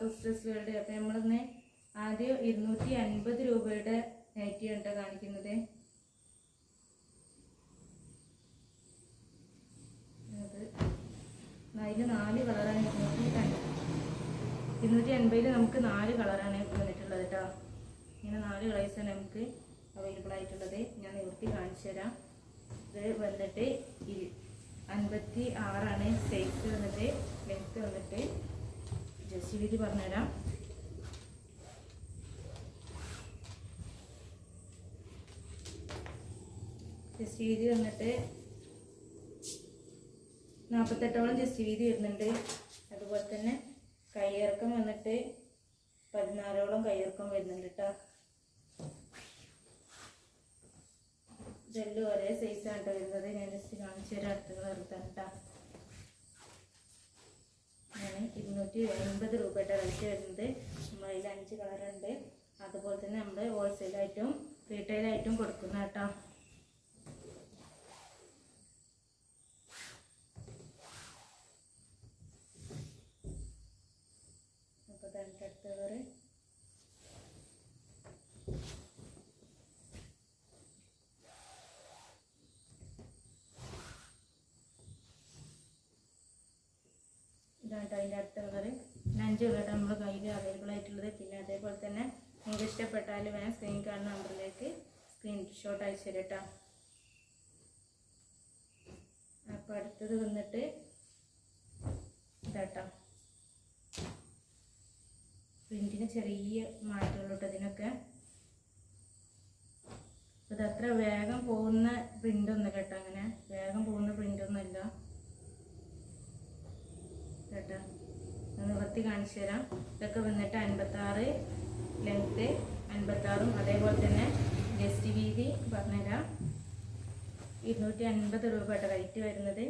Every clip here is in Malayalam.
ഡ്രസ് വേൾഡ് അപ്പം നമ്മളിന്ന് ആദ്യം ഇരുന്നൂറ്റി അൻപത് രൂപയുടെ നൈറ്റി ആണ് കാണിക്കുന്നത്. അത് അതിൽ നാല് കളറാണ് ഇരുന്നൂറ്റി അൻപത് ഇരുന്നൂറ്റി അൻപതിൽ നമുക്ക് നാല് കളറാണ് വന്നിട്ടുള്ളത് കേട്ടോ ഇങ്ങനെ നാല് കളേഴ്സാണ് നമുക്ക് അവൈലബിൾ ആയിട്ടുള്ളത്. ഞാൻ നിവൃത്തി കാണിച്ചു തരാം. ഇത് വന്നിട്ട് അൻപത്തി ആറാണ് സൈസ് വന്നിട്ട് ലെങ്ത്ത് വന്നിട്ട്. ജസ്റ്റ് വിധി പറഞ്ഞുതരാം. ജസ്റ്റ് വീതി വന്നിട്ട് നാൽപ്പത്തെട്ടോളം ജസ്റ്റ് വീതി വരുന്നുണ്ട് അതുപോലെ തന്നെ കയ്യിറക്കം വന്നിട്ട് പതിനാലോളം കയ്യിറക്കം വരുന്നുണ്ട് കേട്ടോ ഇതെല്ലാം ഒരേ സൈസാണ് കേട്ടോ വരുന്നത്. ഞാൻ ജസ്റ്റ് കാണിച്ചു തരാം അടുത്ത കളർത്താൻ കേട്ടോ ഞാൻ ഇരുന്നൂറ്റി എൺപത് രൂപയുടെ റേറ്റ് വരുന്നത്. നമ്മൾ അതിൽ അഞ്ച് കളറുണ്ട് അതുപോലെ തന്നെ നമ്മൾ ഹോൾസെയിലായിട്ടും റീറ്റെയിലായിട്ടും കൊടുക്കുന്ന കേട്ടോ അപ്പോൾ അതിന്റെ അടുത്ത കളറ് ഇതാണ് ട്ടോ അതിന്റെ അടുത്ത കളറ് അഞ്ച് കളർ നമ്മുടെ കയ്യിൽ അവൈലബിൾ ആയിട്ടുള്ളത്. പിന്നെ അതേപോലെ തന്നെ നിങ്ങൾക്ക് ഇഷ്ടപ്പെട്ടാൽ വേണം സ്ക്രീൻ കാണുന്ന നമ്പറിലേക്ക് സ്ക്രീൻഷോട്ട് അയച്ചു തരാം കേട്ടോ അപ്പോൾ അടുത്തത് വന്നിട്ട് ഇതാട്ടോ. പ്രിന്റിന് ചെറിയ മാറ്റങ്ങളുണ്ട് അതിനൊക്കെ ഇത് അത്ര വേഗം പോകുന്ന പ്രിന്റ് ഒന്നും കേട്ടോ അങ്ങനെ. വേഗം പോകുന്ന പ്രിന്റ് ഒന്നുമില്ല. കേട്ടോ. നിവർത്തി കാണിച്ചു തരാം. ഇതൊക്കെ വന്നിട്ട് അൻപത്താറ് ലെങ്ത്ത് അൻപത്താറും അതേപോലെ തന്നെ ജസ്റ്റ് വീതി പറഞ്ഞുതരാം. ഇരുന്നൂറ്റി അൻപത് രൂപയുടെ റേറ്റ് വരുന്നത്.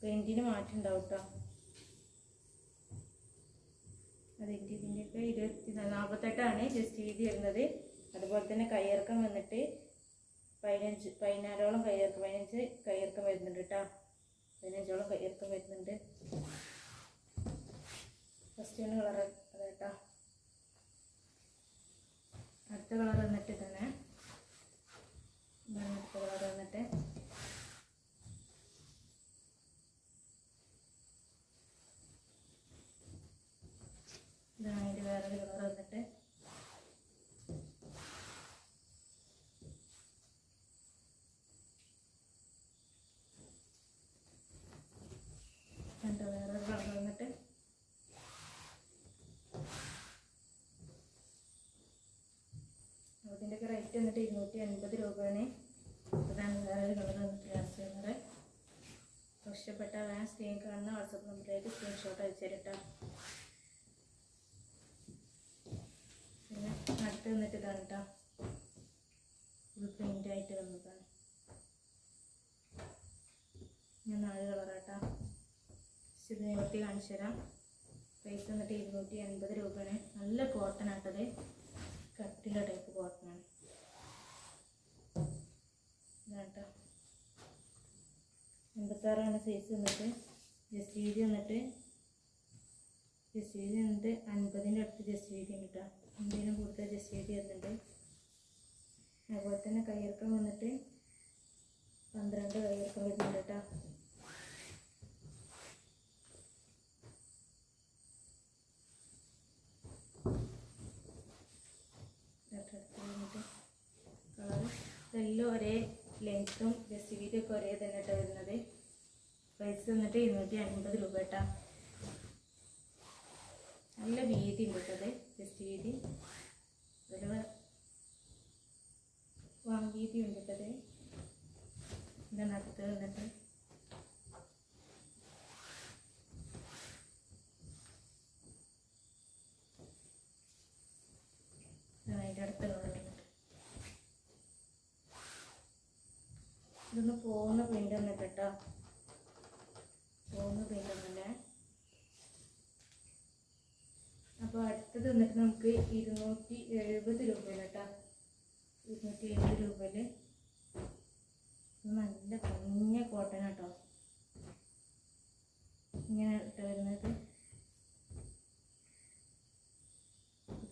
പെയിന്റിന് മാറ്റം ഉണ്ടാവും കേട്ടോ അതിന്റെ ഇതിന്റെയൊക്കെ ഇരുപത്തി നാൽപ്പത്തെട്ടാണ് ജസ്റ്റ് വീതി വരുന്നത്. അതുപോലെ തന്നെ കയ്യിറക്കം വന്നിട്ട് പതിനഞ്ച് പതിനാലോളം കയ്യിറക്കം പതിനഞ്ച് കയ്യിറക്കം വരുന്നുണ്ട് കേട്ടോ പതിനഞ്ചോളം കയ്യിറക്കം വരുന്നുണ്ട്. ആണ് കളർ അതേട്ടോ അടുത്ത കളർ വന്നിട്ട് ഇതാണ് അതിന്റെ വേറൊരു കളർ വന്നിട്ട് കണ്ടോ വേറൊരു കളർ വന്നിട്ട് അതിന്റെയൊക്കെ റേറ്റ് വന്നിട്ട് ഇരുന്നൂറ്റി അൻപത് രൂപയാണ് ലാസ്റ്റ് ഇഷ്ടപ്പെട്ട വേണം സ്ക്രീൻ കാണുന്ന വാട്സപ്പ് നമ്പറിലേക്ക് സ്ക്രീൻഷോട്ട് അയച്ചു പിന്നെ അടുത്ത് വന്നിട്ട് ഇതാണ് കേട്ടോ വന്നതാണ്. ഞാൻ നാല് കളറാട്ടാ. ഇത് തരാം. പൈസ വന്നിട്ട് ഇരുന്നൂറ്റി എൺപത് രൂപയാണ് നല്ല കോട്ടൺ ആട്ടത്. കട്ടിയുള്ള ടൈപ്പ് കോട്ടണാണ് ഇതാട്ടോ എൺപത്താറാണ് സൈസ് വന്നിട്ട്. ജസ്റ്റ് വന്നിട്ട്. ജസ്റ്റ് വന്നിട്ട് അൻപതിന്റെ അടുത്ത് ജസ്റ്റ് വീതി ഉണ്ട് കേട്ടോ അൻപതിനും കൂടുതൽ ജസ്റ്റ് വീതി അതുപോലെ തന്നെ കയ്യിറക്കം വന്നിട്ട് പന്ത്രണ്ട് കയ്യിറക്കം വരുന്നുണ്ട് കേട്ടോ കളർ ഒരേ ലെങ്ത്തും ജസ്റ്റ് ഒരേ തന്നെ കേട്ടോ വരുന്നത്. പ്രൈസ് വന്നിട്ട് ഇരുന്നൂറ്റി അൻപത് രൂപ കേട്ടോ നല്ല വീതി ഉണ്ട് കേട്ടത് ജസ്റ്റ് വീതി. വീതി ഉണ്ട് കേട്ടത് ഇതാണ് അടുത്ത് ഇതൊന്ന് പോകുന്ന പ്രിന്റ് തന്നെ കേട്ടോ. പ്രിന്റ് ഒന്നല്ലേ അപ്പോൾ അടുത്തത് വന്നിട്ട് നമുക്ക് ഇരുന്നൂറ്റി എഴുപത് രൂപയിൽ കേട്ടോ. ഇരുന്നൂറ്റി എഴുപത് രൂപയിൽ നല്ല കുഞ്ഞ കോട്ടൺ കേട്ടോ. ഇങ്ങനെ ഇട്ട് വരുന്നത്.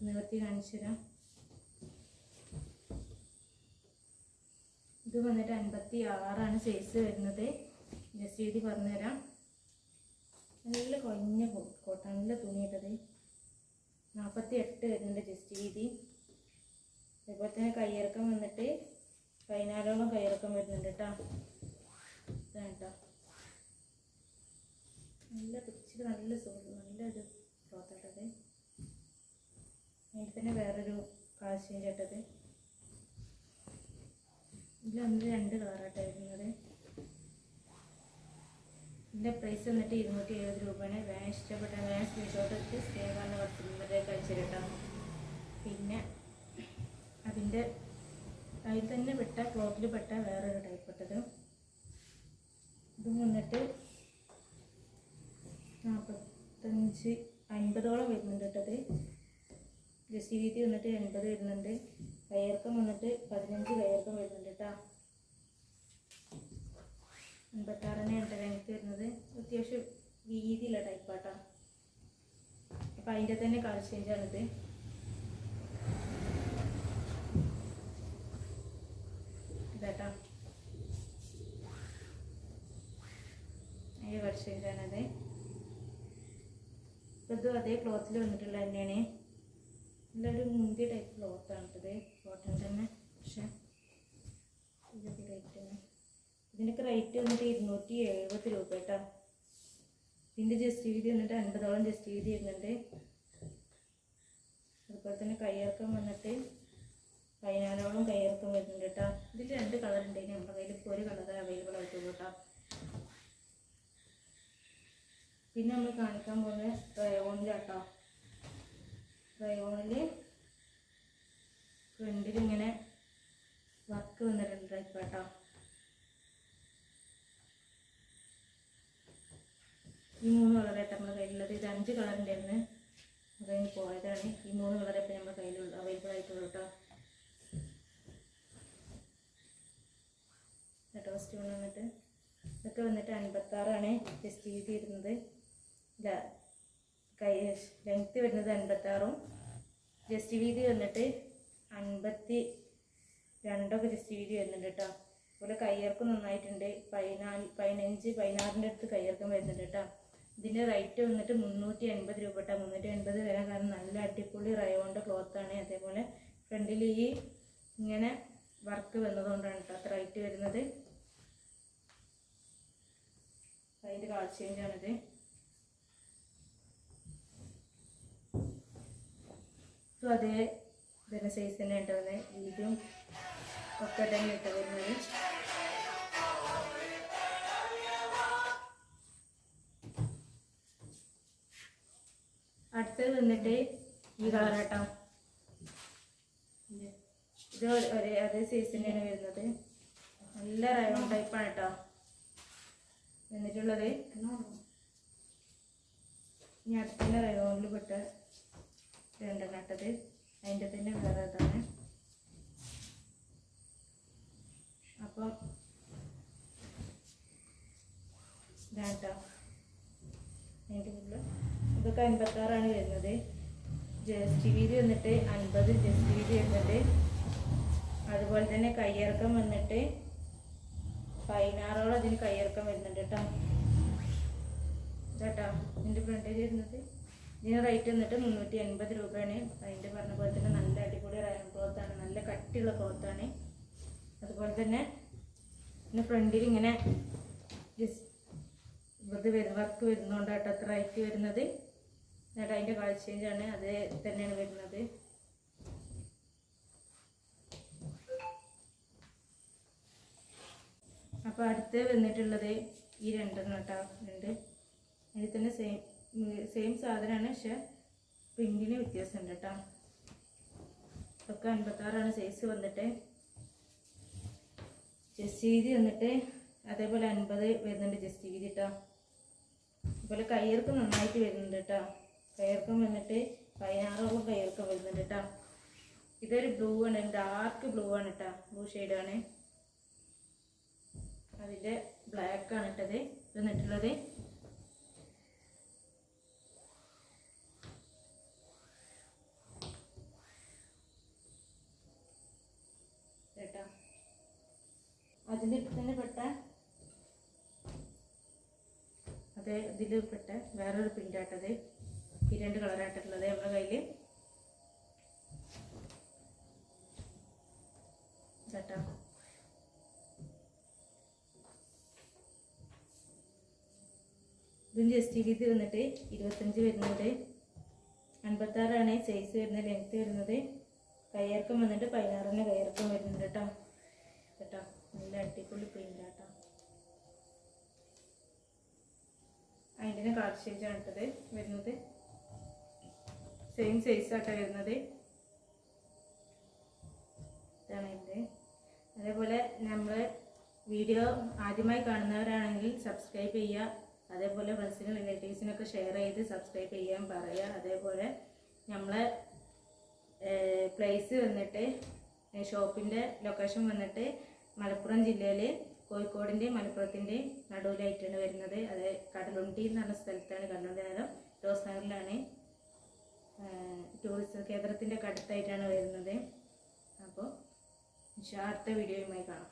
നിവർത്തി കാണിച്ചു തരാം. ഇത് വന്നിട്ട് അൻപത്തി ആറാണ് സൈസ് വരുന്നത്. ജസ്റ്റ് രീതി പറഞ്ഞുതരാം. നല്ല കുഴഞ്ഞ കോട്ട നല്ല തുണിയിട്ടത് നാൽപ്പത്തി എട്ട് വരുന്നുണ്ട് ജസ്റ്റ് വീതി അതുപോലെ തന്നെ കയ്യിറക്കം വന്നിട്ട് പതിനാലോളം കയ്യിറക്കം വരുന്നുണ്ട് കേട്ടോ കേട്ടോ നല്ല പിടിച്ചിട്ട് നല്ല സുഖം നല്ലൊരു ക്ലോത്താട്ടത് അതിൽ തന്നെ വേറൊരു കാശിന്റെ ഇട്ടത് ഇതിൽ വന്നിട്ട് രണ്ട് കളറാട്ടോ വരുന്നത്. ഇതിന്റെ പ്രൈസ് വന്നിട്ട് ഇരുന്നൂറ്റി എഴുപത് രൂപയാണ്. വേൻ ഇഷ്ടപ്പെട്ട വേൻ സ്ക്രീൻഷോട്ട് എടുത്ത് സ്റ്റേ കാണുന്ന വാട്സപ്പിലേക്ക് അയച്ചു കേട്ടോ പിന്നെ അതിന്റെ അതിൽ തന്നെ പെട്ട ക്ലോത്തിൽ പെട്ട വേറൊരു ടൈപ്പ് പെട്ടത് ഇതും വന്നിട്ട് നാൽപ്പത്തഞ്ച് അൻപതോളം വരുന്നുണ്ട് കേട്ടത് ജസ്റ്റ് വീതി വന്നിട്ട് എൺപത് വരുന്നുണ്ട്. കയർക്കം വന്നിട്ട് പതിനഞ്ച് കയർക്കം വരുന്നുണ്ട് കേട്ടോ. അൻപത്താറിന് എന്റെ ലെങ്ത് വരുന്നത് അത്യാവശ്യം വീതിയുള്ള ടൈപ്പാട്ടോ അപ്പം അതിന്റെ തന്നെ കളർ ചേഞ്ചാണിത് ഇതാട്ടാ. അതിന്റെ കളർ ചേഞ്ചാണത് ഇതും അതേ ക്ലോത്തിൽ വന്നിട്ടുള്ള തന്നെയാണ്. നല്ലൊരു മുന്തിയ ടൈപ്പ് ക്ലോത്താണ് ഇത് കോട്ടൺ തന്നെ. പക്ഷേ ഇതൊക്കെ റേറ്റ് ആണ്. ഇതിനൊക്കെ റേറ്റ് വന്നിട്ട് ഇരുന്നൂറ്റി എഴുപത് രൂപ കേട്ടോ. ഇതിന്റെ ജസ്റ്റ് വീതി വന്നിട്ട് അൻപതോളം ജസ്റ്റ് വീതി വരുന്നുണ്ട്. അതുപോലെ തന്നെ കയ്യിറക്കം വന്നിട്ട് പതിനാലോളം കയ്യിറക്കം വരുന്നുണ്ട് കേട്ടോ. ഇതിൽ രണ്ട് കളർ ഉണ്ട്. നമ്മുടെ കയ്യിൽ ഇപ്പോൾ ഒരു കളർ അവൈലബിൾ ആയിട്ടുള്ളൂ കേട്ടോ. പിന്നെ നമ്മൾ കാണിക്കാൻ പോകുന്നത് റയോണിലാട്ടോ റയോണിൽ ഫ്രണ്ടിൽ ഇങ്ങനെ വർക്ക് വന്നിട്ടുണ്ട് ഇപ്പം കേട്ടോ. ഈ മൂന്ന് കളറായിട്ട് നമ്മുടെ കയ്യിലുള്ളത്. ഇത് അഞ്ച് കളർ ആണ് അത് കഴിഞ്ഞ് പോയതാണ്. ഈ മൂന്ന് കളർ ഇപ്പം നമ്മുടെ കയ്യിലുള്ള അവൈലബിൾ ആയിട്ടുള്ളൂ കേട്ടോ കേട്ടോ ഫസ്റ്റ് വന്നിട്ട് ഇതൊക്കെ വന്നിട്ട് അൻപത്താറാണ് ജസ്റ്റ് ചെയ്ത് വരുന്നത് ഇല്ല കൈ ലെങ്ത്ത് വരുന്നത് അൻപത്താറും. ജസ്റ്റ് വീതി വന്നിട്ട് അൻപത്തി രണ്ടൊക്കെ ജസ്റ്റ് വീതി വരുന്നുണ്ട് കേട്ടോ അതുപോലെ കയ്യിറക്കം നന്നായിട്ടുണ്ട്. പതിനാല് പതിനഞ്ച് പതിനാറിന്റെ അടുത്ത് കയ്യിറക്കം വരുന്നുണ്ട് കേട്ടോ ഇതിന്റെ റേറ്റ് വന്നിട്ട് മുന്നൂറ്റി എൺപത് രൂപ കേട്ടോ മുന്നൂറ്റി എൺപത് വരാൻ കാരണം നല്ല അടിപൊളി റയോണിന്റെ ക്ലോത്താണ് അതേപോലെ ഫ്രണ്ടിൽ ഈ ഇങ്ങനെ വർക്ക് വന്നതുകൊണ്ടാണ് കേട്ടോ അത്ര റേറ്റ് വരുന്നത്. അതിന്റെ കളർ ചേഞ്ചാണിത് ഇതും അതേ ഇതിന്റെ സൈസ് തന്നെ ഉണ്ടാവുന്നത് ഇതും ഒക്കെ തന്നെ ഇട്ട് വരുന്നത്. വന്നിട്ട് ഈ കളർ കേട്ടോ. ഇത് ഒരേ അതേ സൈസ് തന്നെയാണ് വരുന്നത്. നല്ല റയോൺ ടൈപ്പാണ് കേട്ടോ എന്നിട്ടുള്ളത് ഇനി അടുത്തന്നെ റയോണിൽ പെട്ട രണ്ടെണ്ണം ഇട്ടത്. അതിന്റെ തന്നെ വേറെ ഇതാണ്. അപ്പം ഇതാണ് കേട്ടോ ഉള്ളിൽ ഇതൊക്കെ അൻപത്താറാണ് വരുന്നത്. ജസ്റ്റ് വീതി വന്നിട്ട് അൻപത് ജസ്റ്റ് വീതി വരുന്നുണ്ട് അതുപോലെ തന്നെ കയ്യിറക്കം വന്നിട്ട് പതിനാറോളം അതിന് കയ്യിറക്കം വരുന്നുണ്ട് കേട്ടോ. ഇതാട്ടോ ഇതിന്റെ ഫ്രണ്ടേജ് വരുന്നത്. ഇതിന് റേറ്റ് വന്നിട്ട് മുന്നൂറ്റി എൺപത് രൂപയാണ് അതിന്റെ പറഞ്ഞ പോലെ തന്നെ നല്ല അടിപൊളി റയൺ ക്ലോത്താണ് നല്ല കട്ടിയുള്ള ക്ലോത്താണ് അതുപോലെ തന്നെ ഇതിന്റെ ഫ്രണ്ടിൽ ഇങ്ങനെ ജസ്റ്റ് ഇത് വർക്ക് വരുന്നതുകൊണ്ട് കേട്ടോ അത്ര റേറ്റ് വരുന്നത്. എന്നിട്ട് അതിന്റെ കളർ ചേഞ്ചാണ് അത് തന്നെയാണ് വരുന്നത്. അപ്പോൾ അടുത്ത് വന്നിട്ടുള്ളത് ഈ രണ്ടെണ്ണം കേട്ടോ രണ്ട്. അതിൽ തന്നെ സെയിം സെയിം സാധനമാണ് പക്ഷെ പ്രിന്റിന് വ്യത്യാസമുണ്ട് കേട്ടോ. ഇതൊക്കെ അൻപത്താറാണ് സൈസ് വന്നിട്ട്. ജസ്റ്റ് വീതി വന്നിട്ട് അതേപോലെ അൻപത് വരുന്നുണ്ട് ജസ്റ്റ് വീതി കേട്ടോ അതുപോലെ കയ്യർക്ക് നന്നായിട്ട് വരുന്നുണ്ട് കേട്ടോ കയ്യിറക്കം വന്നിട്ട് പതിനാറോളം കയ്യിറക്കം വരുന്നുണ്ട് കേട്ടോ ഇതൊരു ബ്ലൂ ആണ് ഡാർക്ക് ബ്ലൂ ആണ് കേട്ടോ ബ്ലൂ ഷെയ്ഡാണ് അതിന്റെ ആണ് ഇട്ടത് വന്നിട്ടുള്ളത്. അതിന്റെ അടുത്ത് തന്നെ പെട്ട അങ്ങനത്തെ ഇതിൽ പെട്ട വേറൊരു പ്രിന്റാട്ടത് ഈ രണ്ട് കളറായിട്ടുള്ളത് നമ്മുടെ കയ്യിൽ കേട്ടോ ഇതും ജസ്റ്റ് ഇത് വന്നിട്ട് ഇരുപത്തഞ്ച് വരുന്നുണ്ട് അൻപത്താറാണ് സൈസ് വരുന്നത് ലെങ്ത് വരുന്നത്. കയ്യിറക്കം വന്നിട്ട് പതിനാറിന് കയ്യിറക്കം വരുന്നുണ്ട് കേട്ടോ. കേട്ടോ നല്ല അടിപൊളി പ്രിന്റ് ആട്ടോ അതിന്റെ കളർ ചേഞ്ചാണ് ഇട്ടത് വരുന്നത്. സെയിം സൈസ് ആട്ടോ വരുന്നത്. ഇതാണ് ഇത് അതേപോലെ നമ്മൾ വീഡിയോ ആദ്യമായി കാണുന്നവരാണെങ്കിൽ സബ്സ്ക്രൈബ് ചെയ്യുക അതേപോലെ ഫ്രണ്ട്സിനും റിലേറ്റീവ്സിനൊക്കെ ഷെയർ ചെയ്ത് സബ്സ്ക്രൈബ് ചെയ്യാൻ പറയുക അതേപോലെ നമ്മളെ പ്ലേസ് വന്നിട്ട് ഷോപ്പിന്റെ ലൊക്കേഷൻ വന്നിട്ട് മലപ്പുറം ജില്ലയിൽ കോഴിക്കോടിന്റെയും മലപ്പുറത്തിന്റെയും നടുവിലായിട്ടാണ് വരുന്നത്. അത് കടലുണ്ടി എന്ന് പറഞ്ഞ സ്ഥലത്താണ് കടലുണ്ടി നഗരം റോസ് നഗറിലാണ് ടൂറിസം കേന്ദ്രത്തിന്റെ ഒക്കെ അടുത്തായിട്ടാണ് വരുന്നത് അപ്പോൾ അടുത്ത വീഡിയോയുമായി കാണാം.